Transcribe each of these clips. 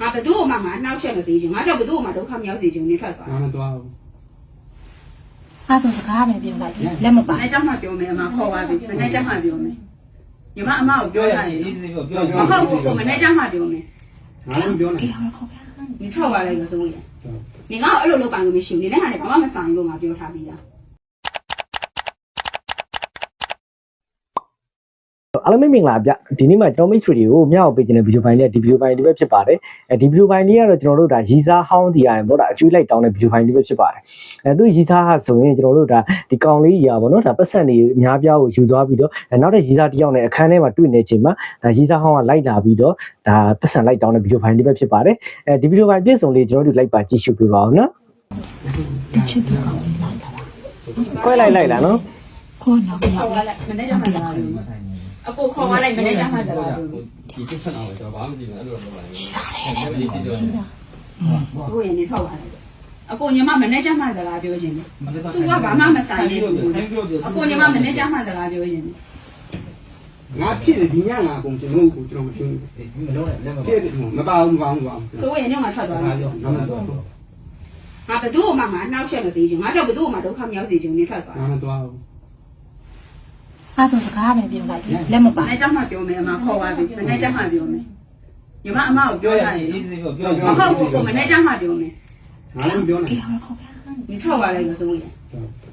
ငါဘသူ့အမမနှောက်ရက်မပေးချင်ငါကြောင့်ဘသူ့အမဒုက္ခမရောက်စေချင်နေထွက်သွားငါမသွားဘူးအဲ့ဆိုစကားပဲပြောလိုက်လက်မပါ။နေ့ကျမှပြောမယ်အမခေါ်ပါပြီ။မနေ့ကျမှပြောမယ်။ညီမအမကိုပြောပြောရရရှရင်င်အေးစေးပြောပြောမဟုတ်ဘူးကိုမနေ့ကျမှပြောမယ်ငါလည်းမပြောနိုင်အေးဟောခေါ်ပြန်။ဒီထွက်သွားလိုက်လို့ဆိုရင်။နေကတော့အဲ့လိုလုပ်ပိုင်လို့မရှိဘူး။နေနဲ့ကလည်းဘာမှမဆိုင်လို့ငါပြောထားပြီးသား မင်္ဂလာဗျဒီနေ့မှာကျွန်တော် mystery ကိုမြောက်ပေးခြင်းတဲ့ video file လေးဒီ video file လေးပဲဖြစ်ပါတယ်အဲဒီ video file လေးကတော့ကျွန်တော်တို့ဒါရီစားဟောင်းတီရရင်ပေါ့ဒါအကျွေးလိုက်တောင်းတဲ့ video file လေးပဲဖြစ်ပါတယ်အဲသူရီစားဟာဆိုရင်ကျွန်တော်တို့ဒါဒီကောင်လေးကြီးอ่ะပေါ့နော်ဒါပတ်စံတွေအများပြားကိုယူသွားပြီးတော့အဲနောက်တဲ့ရီစားတစ်ယောက်နဲ့အခန်းထဲမှာတွေ့နေချိန်မှာဒါရီစားဟောင်းကလိုက်လာပြီးတော့ဒါပတ်စံလိုက်တောင်းတဲ့ video file လေးပဲဖြစ်ပါတယ်အဲဒီ video file ပြည့်စုံလေးကျွန်တော်တို့လိုက်ပါကြည့်ရှုပေးပါအောင်နော်တချစ်ပြောင်းလိုက်လာခွဲလိုက်လိုက်လာနော်ခေါ်တော့ခေါ်လာလိုက်မနေ့ကမှလာတယ် အကိုခေါ်လာလိုက်မနေ့ကမှလာတယ်ဒီပြဿနာကိုကျွန်တော်ဘာမှမသိဘူးအဲ့လိုတော့ပါနေစားတယ်လေဒီတော့ကိုရင်နေထောက်လာတယ်အကိုညီမမနေ့ကမှစကားပြောခြင်းတယ်သူကဘာမှမဆိုင်နေဘူးအကိုညီမမနေ့ကမှစကားပြောခြင်းတယ်ငါဖြစ်တယ်ဒီညငါအကုန်ကျွန်တော်ကိုကျွန်တော်မဖြစ်ဘူးဒီမလုံးနဲ့လက်မဖြစ်တယ်မပါဘူးမပါဘူးမပါဘူးဆိုရင်ညငါထွက်သွားတယ်ငါမသွားဘူးငါဘယ်သူ့မှငါနှောက်ချက်မပေးချင်ငါကြောင့်ဘယ်သူ့မှဒုက္ခမရောက်စေချင်နေထွက်သွားငါမသွားဘူး အဲ့ဆိုစကားပဲပြောလိုက်လက်မပါနေ့ကျမှပြောမယ်အမခေါ်ပါပြီမနေ့ကျမှပြောမယ်ညီမအမကိုပြောရတယ်နော်ပြောရမဟုတ်ဘူးကိုမနေ့ကျမှပြောမယ်ငါလည်းပြောနေအေးဟုတ်ခေါ်ခဲ့ညထွက်ပါလိုက်လို့ဆိုရင်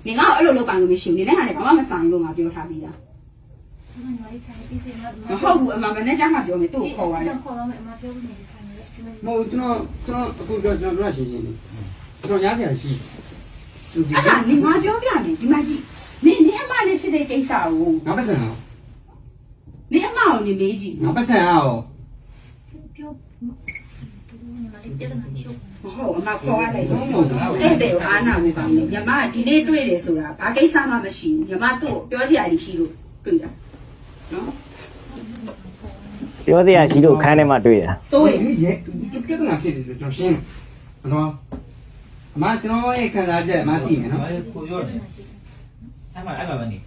နေငါ့ကိုအဲ့လိုလုပ်ပိုင်လို့မရှိဘူးနေနဲ့ငါလည်းဘာမှမဆိုင်လို့ငါပြောထားပြီးသားမဟုတ်ဘူးအမမနေ့ကျမှပြောမယ်သူ့ကိုခေါ်ရတယ်ခေါ်တော့မယ်အမပြောမယ်မဟုတ်ကျွန်တော်ကျွန်တော်အခုပြောကျွန်တော်ရှင်းရှင်းလေးကျွန်တော်ရားပြန်ရှိသူဒီအဲ့ဒါနေငါပြောပြမယ်ဒီမှာကြည့် နင်နင်အမနဲ့ဖြစ်တဲ့ကိစ္စကိုငါပတ်စံအောင်နင်အမကိုနင်မေးကြည့်ငါပတ်စံအောင်ပြောညီမလေးပြဿနာရှိဘူးဟုတ်အမခေါ်ရတယ်ဟုတ်ဟုတ်အဲ့တဲ့အားနာမှုကောင်းတယ်ညီမဒီနေ့တွေ့တယ်ဆိုတာဘာကိစ္စမှမရှိဘူးညီမသူ့ကိုပြောစရာရှိလို့တွေ့တာနော်ပြောစရာရှိလို့ခန်းထဲမှာတွေ့တာဆိုရင်ရေပြဿနာဖြစ်တယ်ဆိုတော့ကျွန်တော်ရှင်းမယ်နော်အမကျွန်တော်ရဲ့ခံစားချက်အမသိမယ်နော်ကိုရောတယ် အဲ့မှာအဲ့မှာမနေ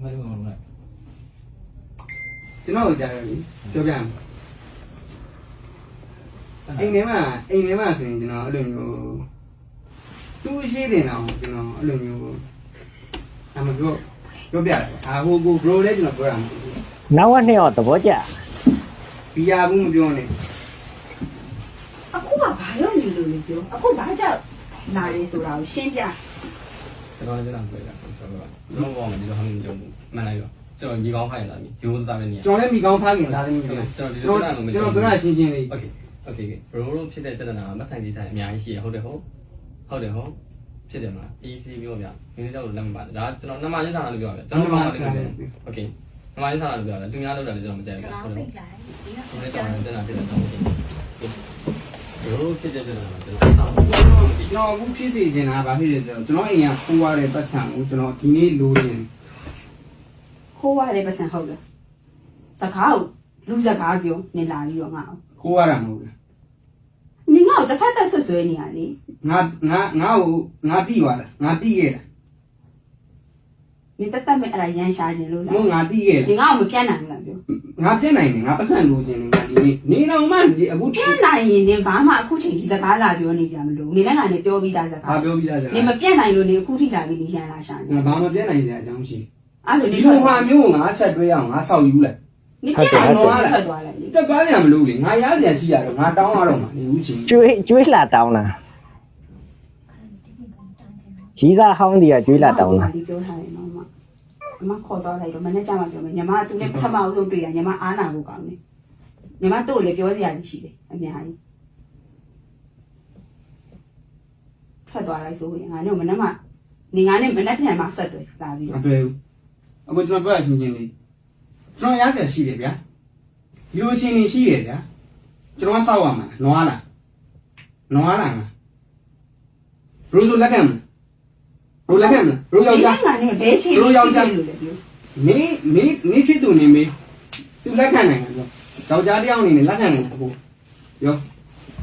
မလို့မလို့ကျွန်တော်ကြားရပြီပြောပြမယ်အိမ်ထဲမှာအိမ်ထဲမှာဆိုရင်ကျွန်တော်အဲ့လိုမျိုးသူ့ရှိတယ်နော်ကျွန်တော်အဲ့လိုမျိုးအမပြောပြောပြတယ်အာဟိုကို bro လည်းကျွန်တော်ပြောရမှာနောက်ကနှစ်ယောက်သဘောကျဘီယာဘူးမပြောနဲ့အခုကဘာလို့နေလို့လဲပြောအခုဘာကြောက်လာလဲဆိုတာကိုရှင်းပြကျွန် တော်လည်းပြန်လာပြန်လာကျွန်တော်ကကျွန်တော်ကောင်းတယ်ဒီလိုဟမ်းနေကြမှုမှန်လိုက်ရောကျွန်တော်မိကောင်းဖိုင်လာပြီရိုးသားပဲနေရကျွန်တော်လည်းမိကောင်းဖားခင်လာသမီးပဲကျွန်တော်ဒီလိုကျွန်တော်ကျွန်တော်ကရှင်းရှင်းလေး okay okay ဘရိုးတို့ဖြစ်တဲ့ပြဿနာကမဆိုင်သေးတဲ့အများကြီးရှိရဟုတ်တယ်ဟုတ်ဟုတ်တယ်ဟုတ်ဖြစ်တယ်မလား AC ပြောဗျာနင်းတော့လက်မပါဒါကျွန်တော်နှမရင်းစာလို့ပြောဗျာကျွန်တော်နှမရင်းစာလို့ပြော okay နှမရင်းစာလို့ပြောတယ်သူများလောက်တာလည်းကျွန်တော်မကြိုက်ဘူးဟုတ်တယ်ဟုတ်တယ်ကျွန်တော်တက်တာဖြစ်တယ်ဟုတ်တယ် ဘရိုဖြစ်တဲ့ပြဿနာကျွန်တော်ဆောင်းကျွန်တော်အခုဖြစ်စီနေတာဗာဖြစ်တယ်ဆိုတော့ကျွန်တော်အိမ်ကခိုးရတဲ့ပတ်စံကိုကျွန်တော်ဒီနေ့လိုချင်ခိုးရတယ်ပတ်စံဟုတ်လားစကားကိုလူစကားပြောနေလာပြီးတော့ငါ့ကိုခိုးရတာမဟုတ်ဘူးနေငါ့ကိုတစ်ဖက်သက်ဆွဆွဲနေရလေငါငါငါ့ကိုငါတိပါလားငါတိခဲ့တာနေတက်တက်မဲ့အဲ့ဒါရန်ရှာခြင်းလို့လားမဟုတ်ငါတိခဲ့နေတာငါ့ကိုမပြတ်နိုင်ဘူးလားပြောငါပြက်နိုင်တယ်ငါပတ်စံလိုချင်တယ်ငါဒီ နေ့နေတော့မှဒီအခုပြတ်နိုင်ရင်နေဘာမှအခုချိန်ဒီစကားလာပြောနေကြမလို့နေလည်းငါနေပြောပြီးသားစကားဘာပြောပြသားစကားနေမပြတ်နိုင်လို့နေအခုထိလာပြီးနေရန်လာရှာနေငါဘာမပြက်နိုင်တဲ့အကြောင်းရှိအဲ့လိုဒီနေလိုဟာမျိုးကိုငါဆက်တွဲအောင်ငါဆောက်ယူလိုက်နေပြတ်နိုင်လို့ထွက်သွားလိုက်လေတက်ကားစရာမလိုလေငါရားစရာရှိရတော့ငါတောင်းရတော့မှာနေဦးချင်းကျွေးကျွေးလာတောင်းတာရီစားဟောင်းတီကကျွေးလာတောင်းတာဒီပြောထားတယ်နော်မအမခေါ်သွားလိုက်တော့မနေ့ကျမှပြောမယ်ညီမကသူနဲ့ပထမအဆုံးတွေ့ရညီမအားနာဖို့ကောင်းတယ် ညီမတို့လည်းပြောစရာရှိတယ်အများကြီးထွက်သွားလိုက်ဆိုရင်ငါတို့မနေ့ကနေငါနဲ့မနေ့ပြန်မှဆက်တယ်လာပြီးမတွေ့ဘူးအခုကျွန်တော်ပြောရချင်းချင်းလေးကျွန်တော်ရားစရာရှိတယ်ဗျာဒီလိုချင်းနေရှိတယ်ဗျာကျွန်တော်ဆောက်ရမှာနွားလားနွားလားငါဘရိုဆိုလက်ကမ်းမဘရိုလက်ကမ်းမဘရိုယောက်ျားငါနဲ့ဘဲချင်းလို့လည်းပြောနေနေနေချစ်သူနေမေးသူလက်ခံနိုင်တယ်ဆို ယောက်ျားတစ်ယောက်အနေနဲ့လက်ခံနိုင်တယ်အခုရော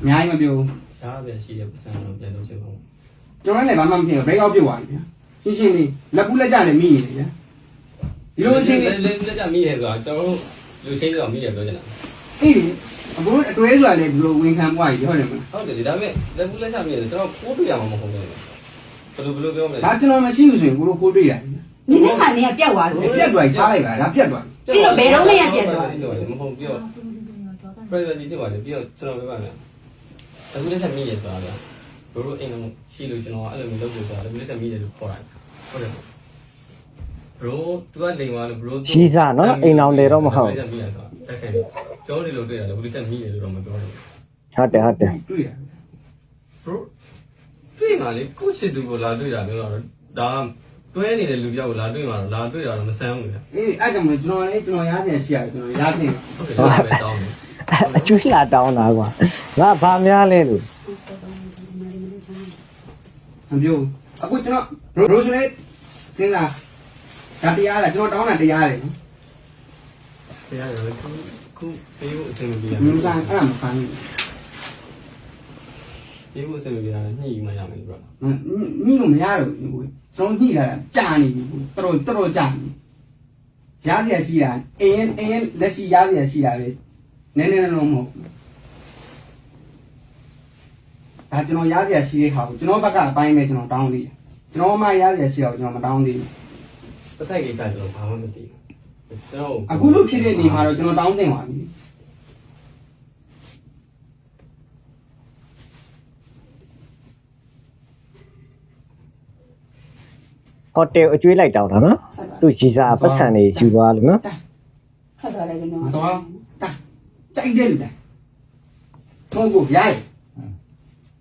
အများကြီးမပြောဘူးရှားပဲရှိတဲ့ပတ်စံတော့ပြန်လို့ချက်ပေါ့ကျွန်တော်လည်းဘာမှမဖြစ်ဘူးဘယ်ကောက်ပြစ်သွားပြီဗျာရှင်းရှင်းလေးလက်ကူးလက်ကြနဲ့မိနေတယ်ဗျာဒီလိုအချင်းလေးလေးလက်ကြမိရဲဆိုတော့ကျွန်တော်လူချင်းတော့မိရဲပြောချင်တာအေးလေအဘိုးအတွဲဆိုတာလည်းဒီလိုဝင်ခံပွားကြီးဟုတ်တယ်မလားဟုတ်တယ်ဒါပေမဲ့လက်ဘူးလက်ချမြင်တယ်ကျွန်တော်ပိုးတွေ့ရမှာမဟုတ်ဘူးဘယ်လိုဘယ်လိုပြောမလဲဒါကျွန်တော်မရှိဘူးဆိုရင်ကိုလိုခိုးတွေ့ရတယ်နင်းနဲ့မှနင်းကပြတ်သွားတယ်ပြတ်သွားချားလိုက်ပါဒါပြတ်သွားပြီး တော့ဘယ်တော့မှရပြတ်သွားတယ်မဟုတ်ပြော privacy ဖြစ်ပါတယ်ပြီးတော့ကျွန်တော်ပြောပါမယ်လက်ဘူးလက်ချမြင်ရဆိုတာဗျာဘိုးတို့အိမ်လုံးရှိလို့ကျွန်တော်အဲ့လိုမျိုးလုပ်လို့ဆိုတာလက်ဘူးလက်ချမြင်တယ်လို့ခေါ်တာဟုတ်တယ် bro သူကလိန်သွားလို့ bro ရှိစားနော်အိမ်အောင်တယ်တော့မဟုတ်လက်ချမြင်ရဆိုတာအဲ့ခဲကျွန်တော်ဒီလိုတွေ့ရတယ်လက်ဘူးလက်ချမြင်တယ်လို့တော့မပြောဘူးဟုတ်တယ်ဟုတ်တယ်တွေ့ရ bro တွေ့မှလေကိုချစ်သူကိုလာတွေ့တာမျိုးတော့ဒါ တွဲနေတဲ့လူပြောက်ကိုလာတွေ့မှတော့လာတွေ့တာတော့မဆန်းဘူးလေအေးအဲ့ကြောင့်မကျွန်တော်လည်းကျွန်တော်ရားပြန်ရှိရတယ်ကျွန်တော်ရားပြန်ဟုတ်တယ်ဒါပဲတောင်းတယ်အကျွေးလာတောင်းတာကွာငါဘာများလဲလို့မပြောအခုကျွန်တော်ရိုးစလေးစဉ်းစားဒါတရားလားကျွန်တော်တောင်းတာတရားလေနော်တရားရတယ်ခုခုပေးဖို့အဆင်မပြေမင်းကအဲ့ဒါမဖမ်းဘူးပေးဖို့အဆင်မပြေတာညှိမှရမယ်ဘရောညှိလို့မရတော့ဘူး ကိုကျွန်တော်ညှိတာကြာနေပြီကိုတော်တော်တော်ကြာနေရားရရှိတာအင်းအင်းလက်ရှိရားရရှိတာလေနည်းနည်းလုံးမဟုတ်ဒါကျွန်တော်ရားရရှိတဲ့ခါကိုကျွန်တော်ဘက်ကအပိုင်းပဲကျွန်တော်တောင်းသေးတယ်ကျွန်တော်မှရားရရှိတော့ကျွန်တော်မတောင်းသေးဘူးပတ်ဆိုင်ကိစ္စကျွန်တော်ဘာမှမသိဘူးကျွန်တော်အခုလို့ဖြစ်တဲ့နေမှာတော့ကျွန်တော်တောင်းတင်ပါပြီ ဟိုတယ်အကျွေးလိုက်တောင်းတာနော်သူရှိစားပတ်စံနေယူသွားလို့နော်ထွက်သွားတယ်ကျွန်တော်မတော်တာကြိုက်တယ်လူတိုင်းတော့ကိုရိုက်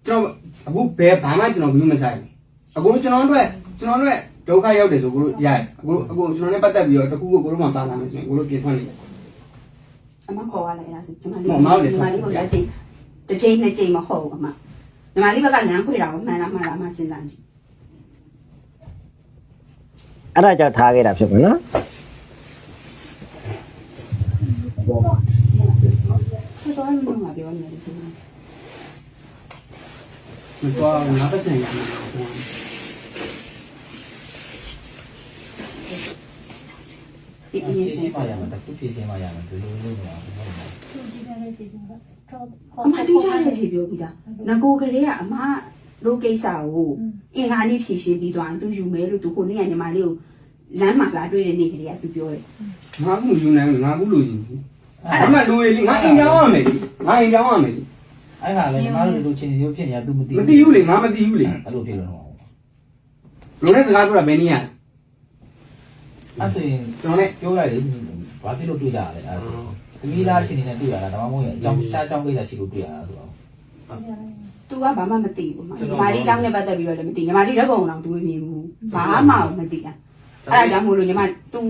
ကျွန်တော်အခုဘယ်ဘာမှကျွန်တော်ဘူးမဆိုင်ဘူးအခုကျွန်တော်တို့ကျွန်တော်တို့ဒုက္ခရောက်တယ်ဆိုကိုတို့ရိုက်အခုအခုကျွန်တော်နဲ့ပတ်သက်ပြီးတော့တခုခုကိုတို့မှပါလာမယ်ဆိုရင်ကိုတို့ပြင်ထွက်နေတယ်အမခေါ်ရလိုက်လားဆိုညီမလေးညီမလေးကိုလက်သိတစ်ချိန်နှစ်ချိန်မဟုတ်ဘူးအမညီမလေးဘက်ကလမ်းခွေတာကိုမှန်လားမှန်လားမှစဉ်းစားကြည့် အဲ့ဒါကြောင့်ထားခဲ့တာဖြစ်မယ်နော်ထွက်သွားလို့တော့ငါပြောနေတယ်ဒီမှာမတော်ငါပတ်စံရမယ်ဒီဖြအည့်ရင်ရှစင်းမှရမယ်တစ်ခုဖြည့်ရှင်းမှရမယ်ဒီလိုလုပ်နေတာဟုတ်တယ်အမတိကျတဲ့ဖြေပြောပြီးသားငကိုကလေးကအမ တို့ကိစ္စကိုအင်္ဂါနေ့ဖြေရှင်းပြီးသွားရင်သူယူမယ်လို့သူခုနေ့ကညီမလေးကိုလမ်းမှာလာတွေ့တဲ့နေ့ကလေးကသူပြောတယ်ငါကူယူနိုင်ငါကူလို့ရင်ဘာမှလူတွေငါအိမ်ပြောင်းရမယ်ငါအိမ်ပြောင်းရမယ်အဲ့ဒါလည်းညီမတို့လိုချင်းရုပ်ဖြစ်နေတာ तू မသိမသိဘူးလေငါမသိဘူးလေအဲ့လိုဖြစ်လို့တော့လူနဲ့စကားပြောတာဘယ်နည်းရအဲ့ဆိုရင်ကျွန်တော်နဲ့ပြောလိုက်လေဘာဖြစ်လို့တွေ့ကြရလဲအဲ့ဒါသမီးသားချင်းနေနဲ့တွေ့ရတာဒါမှမဟုတ်ရင်အကြောင်းရှားအကြောင်းကိစ္စရှိလို့တွေ့ရတာဆိုတော့ ။ तू ကဘာမှမသိဘူးမှာ။ညီမလေးကြောင့်နဲ့ပတ်သက်ပြီးတော့လည်းမသိ။ညီမလေးတော့ဘုံအောင် तू မမြင်ဘူး။ဘာမှမသိတာ။အဲ့ဒါကြောင့်မို့လို့ညီမ तू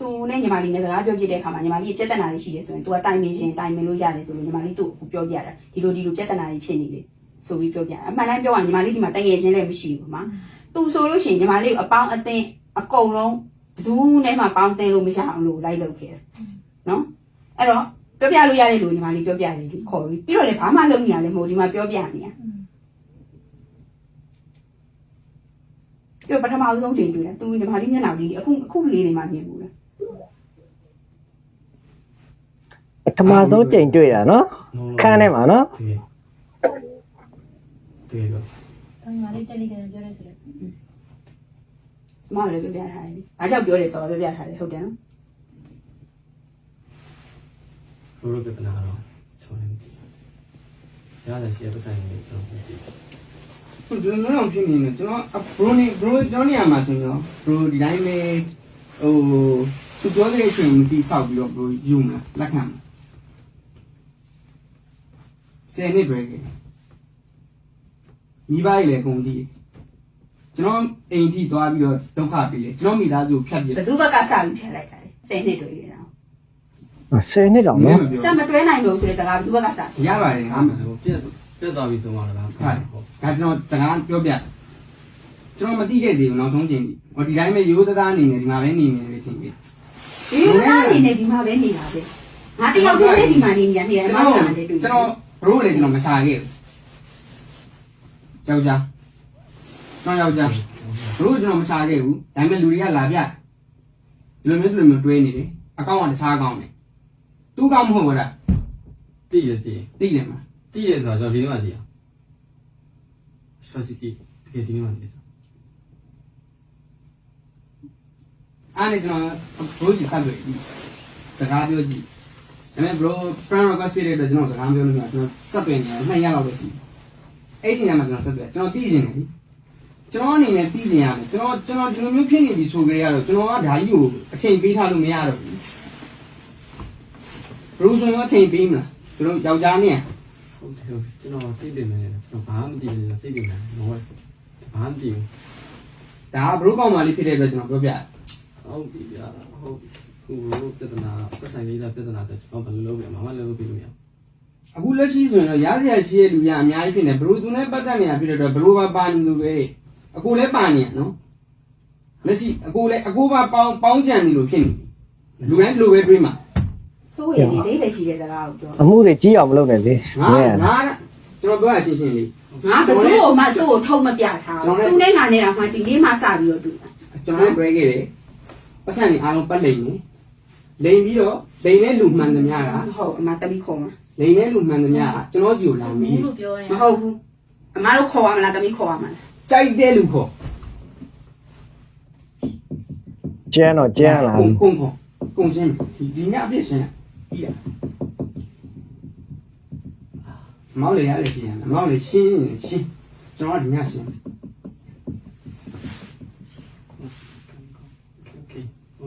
သူနဲ့ညီမလေးနဲ့စကားပြောပြတဲ့အခါမှာညီမလေးပြဿနာတွေရှိတယ်ဆိုရင် तू ကတိုင်ပင်ရှင်တိုင်ပင်လို့ရတယ်ဆိုလို့ညီမလေးသူ့ကိုပြောပြတာဒီလိုဒီလိုပြဿနာတွေဖြစ်နေလေဆိုပြီးပြောပြအမှန်တမ်းပြောရင်ညီမလေးဒီမှာတငယ်ချင်းလည်းမရှိဘူးမှာသူဆိုလို့ရှိရင်ညီမလေးကိုအပေါင်းအသင်းအကုန်လုံးဘယ်သူနဲ့မှပေါင်းသင်းလို့မရအောင်လို့လိုက်လုပ်ခဲ့တယ်နော်အဲ့တော့ ပြောပြလို့ရတယ်လို့ညီမလေးပြောပြတယ်ဒီခေါ်ပြီးပြီးတော့လည်းဘာမှလုပ်နေရလဲမဟုတ်ဒီမှာပြောပြနေရပြီးတော့ပထမဦးဆုံးချိန်တွေ့တယ်သူညီမလေးမျက်နှာလေးအခုအခုလေးနေမှမြင်ဘူးလားပထမဆုံးကြိမ်တွေ့တာနော်ခန်းထဲမှာနော်တကယ်တကယ်တော့ညီမလေးတက်လိကပြောရဲဆိုတော့မမလည်းပြောပြထားတယ်။အားကြောင့်ပြောတယ်ဆိုတော့ပြောပြထားတယ်ဟုတ်တယ်နော် ဘရိုပြဿနာတော့ကျွန်တော်လည်းရတယ်ရှိရပတ်ဆိုင်နေကျွန်တော်သိတယ်သူကျွန်တော်တို့ဖြစ်နေတယ်ကျွန်တော်ဘရိုနီဘရိုကျွန်တော်နေရာမှာဆိုရင်ဘရိုဒီတိုင်းပဲဟိုသူပြောတဲ့အချိန်ကိုတိဆောက်ပြီးတော့ဘရိုယူမလားလက်ခံဆယ်နှစ်ပဲမိဘကြီးလည်းကုန်ကြည့်ကျွန်တော်အိမ်ထိသွားပြီးတော့ဒုက္ခပေးတယ်ကျွန်တော်မိသားစုဖြတ်ပြ။ဘသူဘက်ကစပြီးထည့်လိုက်တာလေ။ဆယ်နှစ်တွေ့ရတာ 10နှစ်တောင်နော်။စက်မတွဲနိုင်လို့ဆိုတဲ့စကားဘသူဘက်ကစရပါတယ်ဟာဟိုပြက်ပြက်သွားပြီဆိုမှလည်းဟုတ်ဒါကျွန်တော်စကားပြောပြကျွန်တော်မသိခဲ့သေးဘူးနောက်ဆုံးချိန်ဒီဟိုဒီတိုင်းပဲရိုးသားသားအနေနဲ့ဒီမှာပဲနေနေတယ်ထင်ပြီ။ဒီလိုသားအနေနဲ့ဒီမှာပဲနေတာပဲ။ငါတယောက်တည်းနဲ့ဒီမှာနေနေတယ်ကျွန်မတော်ဟုတ်တာလည်းတွေ့ကျွန်တော်ဘရိုလည်းကျွန်တော်မရှာခဲ့ဘူးယောက်ျားကျွန်တော်ယောက်ျားဘရိုကျွန်တော်မရှာခဲ့ဘူးဒါပေမဲ့လူတွေကလာပြဒီလိုမျိုးဒီလိုမျိုးတွဲနေတယ်အကောင့်ကတခြားအကောင့်နဲ့ သူ့ကောင့်မဟုတ်ဘူးလားတည်ရတည်သိတယ်မလားတည်ရဆိုတော့ကျွန်တော်ဒီနေ့မှတည်အောင်စပစီကီတကယ်ဒီနေ့မှတည်အားနဲ့ကျွန်တော်ဘရိုကြီးဆက်လို့စကားပြောကြည့်ဒါပေမဲ့ bro friend request ပေးတဲ့အတွက်ကျွန်တော်စကားပြောလို့မရကျွန်တော်ဆက်ပင်နေနှစ်ရက်လောက်ပဲရှိအဲ့ဒီညမှာကျွန်တော်ဆက်ပြကျွန်တော်သိနေတယ်ကျွန်တော်အနေနဲ့သိနေရတယ်ကျွန်တော်ကျွန်တော်ဒီလိုမျိုးဖြစ်နေပြီဆိုကြရတော့ကျွန်တော်ကဒါကြီးကိုအချိန်ပေးထားလို့မရတော့ဘူးဘ ရိုဆိုရင်အချိန်ပေးမလားကျွန်တော်ယောက်ျားနဲ့ဟုတ်တယ်ဟုတ်ကျွန်တော်သိတယ်မယ်ကျွန်တော်ဘာမှမသိဘူးစိတ်ပြနေတယ်ဘာမှမသိဘူးဒါကဘရိုကောင်မလေးဖြစ်တဲ့အတွက်ကျွန်တော်ပြောပြတယ်ဟုတ်ပြီဗျာဟုတ်ခုလို့ပြဿနာပတ်ဆိုင်လေးလားပြဿနာဆိုကျွန်တော်ဘယ်လိုလုပ်ပြမမလည်းလုပ်ပြလို့မရအခုလက်ရှိဆိုရင်တော့ရားစရာရှိတဲ့လူရအများကြီးဖြစ်နေဘရိုသူနဲ့ပတ်သက်နေတာဖြစ်တဲ့အတွက်ဘရိုပါပါနေလို့ပဲအကိုလည်းပါနေရနော်လက်ရှိအကိုလည်းအကိုပါပေါင်းပေါင်းကြံနေလို့ဖြစ်နေလူတိုင်းလူပဲတွေးမှာဆို ရင်ဒီလေးပဲရှိတဲ့စကားကိုပြောအမှုတွေကြီးအောင်မလုပ်နဲ့လေငါငါကျွန်တော်ပြောရရှင်းရှင်းလေးငါဘယ်သူ့ကိုမှသူ့ကိုထုံမပြထားဘူးသူနဲ့ငါနဲ့တော့မှဒီလေးမှစပြီးတော့တူတာကျွန်တော်လည်း break ခဲ့တယ်ပတ်စံနေအားလုံးပတ်လိမ့်နေလိမ့်ပြီးတော့လိမ့်တဲ့လူမှန်သမျှကဟုတ်အမတမီခေါ်မှာလိမ့်တဲ့လူမှန်သမျှကကျွန်တော်ကြည့်ကိုလာမီးလို့ပြောရင်မဟုတ်ဘူးအမတို့ခေါ်ရမလားတမီခေါ်ရမလားကြိုက်တဲ့လူခေါ်ကျန်းတော့ကျန်းလာပြီကုန်းကုန်းကုန်းရှင်းဒီဒီညအပြစ်ရှင်း ပြီးရမောင်လေးရလည်းကြည့်ရမောင်လေးရှင်းရှင်းကျွန်တော်ဒီညရှင်း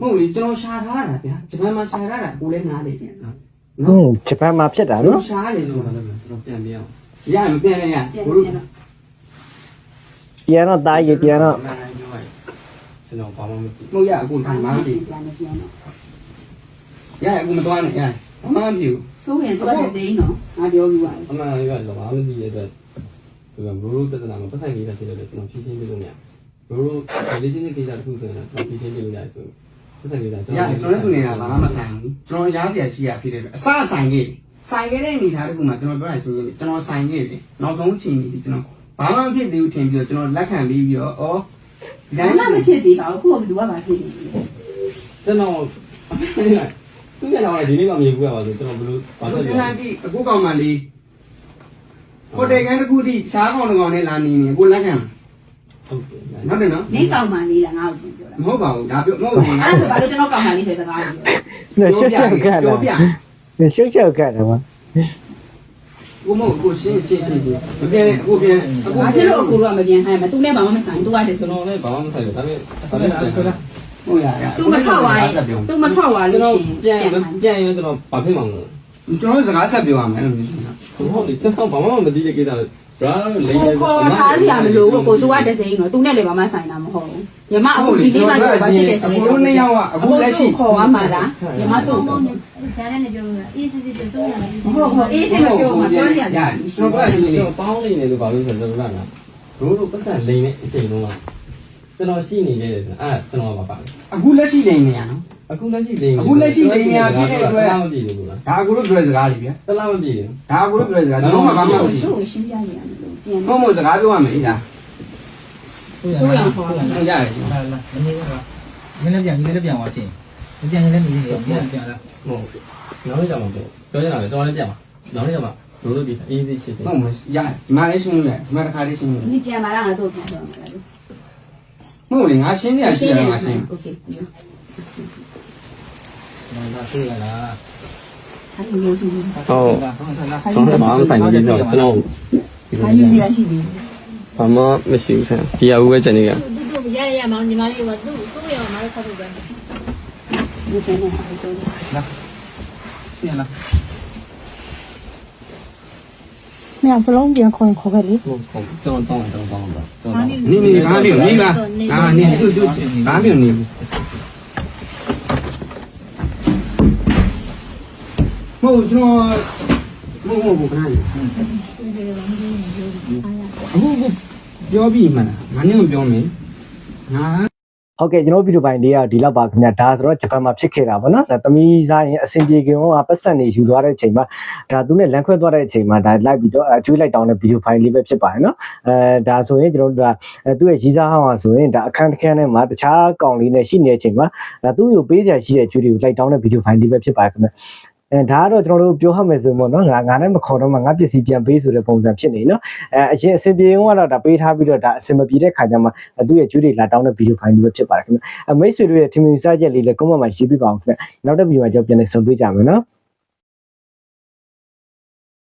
မဟုတ်လေကျွန်တော်ရှာထားတာဗျာဂျပန်မှာရှာထားတာကိုလည်းနားလေပြန်နော်ဟုတ်ဂျပန်မှာဖြစ်တာနော်ရှားတယ်ဆိုတာလည်းကျွန်တော်ပြန်ပြအောင်ရမပြန်ပြန်ရဘိုးတို့ပြန်တော့တားရပြန်တော့ကျွန်တော်ဘာမှမသိမဟုတ်ရအခုနိုင်မှမသိပြန်ပြန်တော့ ရအခုမသွားနဲ့ရဘာမှမဖြစ်ဘူးဆိုရင်သူကစိမ့်နော်ငါပြောပြီးပါအမှန်ကလည်းဘာမှမသိတဲ့အတွက်ဒီကဘရိုးပြဿနာမှာပတ်ဆိုင်လေးတာဖြစ်လို့ကျွန်တော်ဖြည့်ချင်းပြလို့မရဘရိုး relation ကိစ္စတစ်ခုဆိုရင်ကျွန်တော်ဖြည့်ချင်းပြလို့ရတယ်ဆိုပတ်ဆိုင်လေးတာကျွန်ရတော်ကျွန်တော်တို့နေတာဘာမှမဆိုင်ဘူးကျွန်တော်ရားစရာရှိရဖြစ်တယ်အစဆိုင်ခဲ့ဆိုင်ခဲ့တဲ့အနေထားတခုမှကျွန်တော်ပြောရရှင်းရှင်းကျွန်တော်ဆိုင်ခဲ့တယ်နောက်ဆုံးချိန်ကြီးကျွန်တော်ဘာမှမဖြစ်သေးဘူးထင်ပြီးတော့ကျွန်တော်လက်ခံပြီးပြီးတော့ဩဒီဘာတိုင်းမှမဖြစ်သေးပါဘူးခုကဘယ်သူကမှဖြစ်နေတယ်ကျွန်တော် သူမျက်နှာကဒီနေ့မှမြင်ဘူးရပါဆိုကျွန်တော်ဘလို့ဘာဘာလို့လို့လဲစဉ်းစားကြည့်အခုကောင်မလေးဟိုတယ်ကန်တစ်ခုတည်းရှားကောင်တစ်ကောင်နဲ့လာနေနေကိုလက်ခံဟုတ်တယ်ဟုတ်တယ်နော်နေကောင်မှလေးလားငါ့ကိုပြောတာမဟုတ်ပါဘူးဒါပြောမဟုတ်ဘူးအဲ့ဒါဆိုဘာလို့ကျွန်တော်ကောင်မှလေးဆိုတဲ့စကားကိုပြောနဲ့ရှက်ရှက်ကတ်လာပြောပြနဲ့ရှက်ရှက်ကတ်တယ်ကွာကိုမဟုတ်ကိုရှင်းရှင်းရှင်းရှင်းမပြန်အခုပြန်အခုဘာဖြစ်လို့အခုတော့မပြန်ခိုင်းမသူနဲ့ဘာမှမဆိုင်သူကတည်းကျွန်ဆိုတော်လည်းဘာမှမဆိုင်ဘူးဒါပေမဲ့ဟုတ်လား ဟုတ်လားဟုတ်ရရသူမထွက်သွားရင်သူမထွက်သွားကျွန်လို့တော်ရှိရင်ပြန်ပြန်ရင်ကျွန်တော်ဘာဖြစ်မှာမလဲကျွန်တော်စကားဆက်ပြောရမယ်လို့ပြောနေတာဟုတ်လေကျွန်တော်ဘာမှမသိတဲ့ကိစ္စဘာလိမ့်ကိုနေခေါ်ထားစရာမလိုဘူးကိုသူကတည်းဆိုတော့သူနဲ့လည်းဘာမှဆိုင်တာမဟုတ်ဘူးညီမအခုဒီနေ့မှတော့ဘာဖြစ်လဲဆိုအခုတော့တို့နှစ်ယောက်ကအခုလက်ရှိခေါ်ရမှာလားညီမတို့တော့ဂျာနဲ့နေပြောလို့အေးစစ်စစ်ပြောတော့ရတယ်ဟုတ်ဟုတ်အေးစိတ်မပြောမှပြောရရတယ်ကျွန်တော်ပြောရချင်းလေးကျွန်တော်ပေါင်းနေတယ်လို့ဘာလို့ဆိုတော့ကျွန်တော်ကဘိုးတို့ပတ်စံလိမ့်နေအချိန်လုံးက ကျွန်တော်ရှိနေတယ်အဲ့ကျွန်တော်ပါပါအခုလက်ရှိနေနေရနော်အခုလက်ရှိလိမ့်အခုလက်ရှိလိမ့်နေရပြည့်တဲ့အတွက်မပြည့်ဘူးလားဒါအခုတို့ပြောစကားလေးဗျာတလားမပြည့်ဘူးဒါအခုတို့ပြောစကားကျွန်တော်မှဘာမှမဖြစ်သူ့ကိုရှင်းပြနေရတယ်လို့ပြန်ဘူးမဟုတ်စကားပြောရမယ်ဒါဆိုရအောင်ခေါ်လာဟုတ်ရတယ်လာလာမနေတော့မင်းလည်းပြန်မင်းလည်းပြန်သွားချင်းမပြန်ရင်လည်းမနေနေပြန်ပြန်လာဟုတ်နောက်နေ့ကျမှပြောပြောရတာပဲတော်လည်းပြပါနောက်နေ့ကျမှဘိုးတို့ဒီအေးသေးရှင်းတယ်ဟုတ်မရဒီမှာလည်းရှင်းလို့ရတယ်ဒီမှာတစ်ခါလေးရှင်းလို့ဒီပြန်มาတော့ငါတို့ပြန်တော့မှာလား မဟုတ်လေငါရှင်းနေရရှင်းနေငါရှင်းโอเคမန္တာရှိရလားအဲ့လိုရှိနေဟုတ်ဆုံးတော့မဆိုင်ဘူးကျွန်တော်ဘာယူစီရရှိပြီဘာမှမရှိဘူးဆန်ဒီအူပဲကျန်နေကသူ့ကိုရရရမောင်ညီမလေးကသူ့သူ့ရောမလေးခေါ်ပြီးပြန်ဒီကျန်နေတာတော့လားပြန်လားမြန်စလုံးပြန်ခွင်ခေါ်ခဲ့လေဟုတ်ဟုတ်ကျွန်တော်တောင်းတယ်တောင်းပါ န်တော်နေနေကားနေနေပါအာနေသူသူကားနေနေမဟုတ်ကျွန်တော်မဟုတ်မဟုတ်ခဏလေးအခုပြောပြီးမှလားငါနဲ့မပြောမင်းငါ ဟုတ်ကဲ့ကျွန်တော်ဗီဒီယိုပိုင်းလေးကဒီလောက်ပါခင်ဗျာဒါဆိုတော့ဂျပန်မှာဖြစ်ခဲ့တာဗောနော်ဒါသမီးစားရင်အဆင်ပြေခင်ကပတ်စံနေယူသွားတဲ့အချိန်မှာဒါသူနဲ့လမ်းခွဲသွားတဲ့အချိန်မှာဒါလိုက်ပြီးတော့အကျွေးလိုက်တောင်းတဲ့ဗီဒီယိုဖိုင်လေးပဲဖြစ်ပါတယ်နော်အဲဒါဆိုရင်ကျွန်တော်တို့ဒါအဲသူ့ရဲ့ရီးစားဟောင်းဟာဆိုရင်ဒါအခန်းတစ်ခန်းထဲမှာတခြားကောင်လေးနဲ့ရှိနေတဲ့အချိန်မှာဒါသူ့ကိုပေးကြရှိတဲ့အကျွေးတွေကိုလိုက်တောင်းတဲ့ဗီဒီယိုဖိုင်လေးပဲဖြစ်ပါတယ်ခင်ဗျာ အဲဒါကတော့ကျွန်တော်တို့ပြောရမယ်ဆိုရင်ပေါ့နော်ငါငါနဲ့မခေါ်တော့မှငါပစ္စည်းပြန်ပေးဆိုတဲ့ပုံစံဖြစ်နေနော်အဲအရင်အစင်ပြေအောင်ကတော့ဒါပေးထားပြီးတော့ဒါအစင်မပြေတဲ့ခါကျမှသူ့ရဲ့ကျွေးတွေလာတောင်းတဲ့ဗီဒီယိုဖိုင်တွေပဲဖြစ်ပါတယ်ခင်ဗျအမိတ်ဆွေတို့ရဲ့ထင်မြင်စကြက်လေးလည်းကွန်မန့်မှာရေးပြပါအောင်ခင်ဗျနောက်တဲ့ဗီဒီယိုမှာကျွန်တော်ပြန်လည်ဆုံတွေ့ကြမယ်နော်